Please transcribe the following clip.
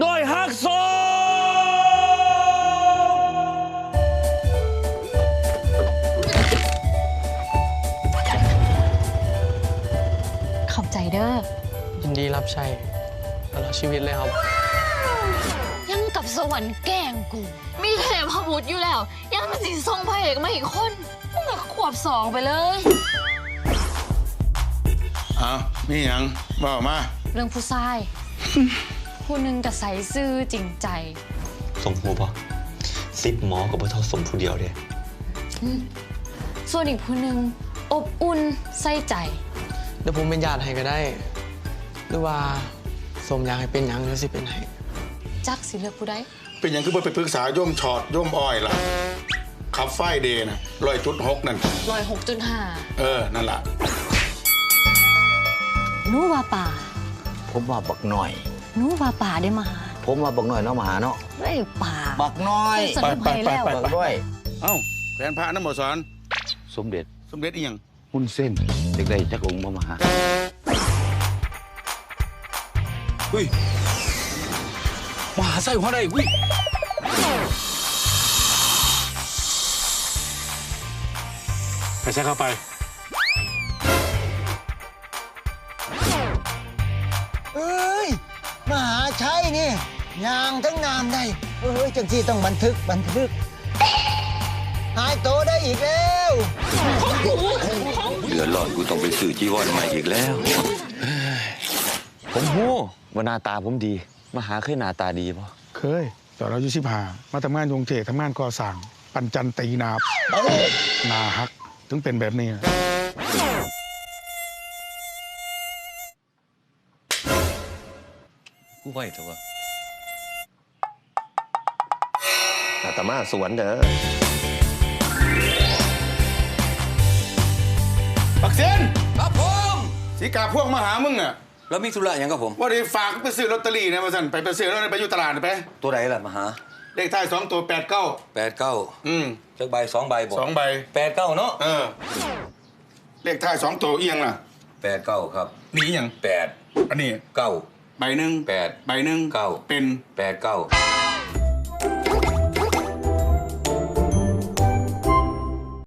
โดยฮักโซขอบใจเด้อ ยินดีรับใช้ตลอดชีวิตเลยครับ ยังกับสวรรค์แกล้งกู มีเทพบุตรอยู่แล้ว ยังมาสิทรงพระเอกมาอีกคนมึงก็ขวบสองไปเลย เอามีหยังบอกมา เรื่องผู้ชาย ผู้หนึ่งก็ใส่ซื่อจริงใจสมหูปะสิบหมอกับพ่อเท่าสมผู้เดียวเด้ส่วนอีกผู้หนึ่งอบอุ่นใส่ใจ เดี๋ยวผมเป็นญาติให้ก็ได้ หรือว่าสมอยากให้เป็นหยังหรือสิเป็นให้จักสิเลือกผู้ใดเป็นหยังคือบ่ไปปรึกษาโย่มชอดโย่มอ้อยล่ะขับไฟเดย์นะร้อยจุดหกนั่น ร้อยหกจุดห้าเออ นั่นล่ะ หนูว่าป่า ผมว่าบักหน่อย หนูว่าป่าได้มาหาผมว่าบักหน่อยเนาะมาหาเนาะเฮ้ยป่าบักน้อยสนุกไปแล้วบักด้วยเอ้าแผนพระน้ำหมอสอนสมเด็จสมเด็จอีหยังหุ้นเส้นเด็กได้จักองค์มามาหาเฮ้ยมหาไส้หัวได้เฮ้ยไปใช้เข้าไปเอ้ย มหาชัยนี่ยางทั้งนามได้เอ้ยจังที่ต้องบันทึกบันทึก หายโตได้อีกแล้วเดือดร้อนกูต้องไปสื่อจีวรใหม่อีกแล้ว ผมหูว่าหน้าตาผมดี มาหาเคยหน้าตาดีปะเคยตอนเราอายุสิบห้ามาทำงานโยงเททำงานก่อสร้าง ปันจันตีนาบนาฮัก ถึงเป็นแบบนี้ กูไหวเถอะวะอาตมาสวนเด้อปักเซนครับผมสีกาพวกมาหามึงอะแล้วมีธุระอย่างกับผม ว่าได้ฝากไปซื้อลอตเตอรี่นะมาสั่นไปไปซื้อแล้วไปอยู่ตลาดไป ตัวไหนล่ะมาหาเลขท้ายสองตัวแปดเก้าแปดเก้าอืมจักใบสองใบบอกสองใบแปดเก้าเนาะเออเลขท้ายสองตัวเอียงล่ะแปดเก้าครับนี่อหย่างแปดอันนี้เก้า ใบหนึ่งแปดใบหนึ่งเก้า เป็น แปดเก้า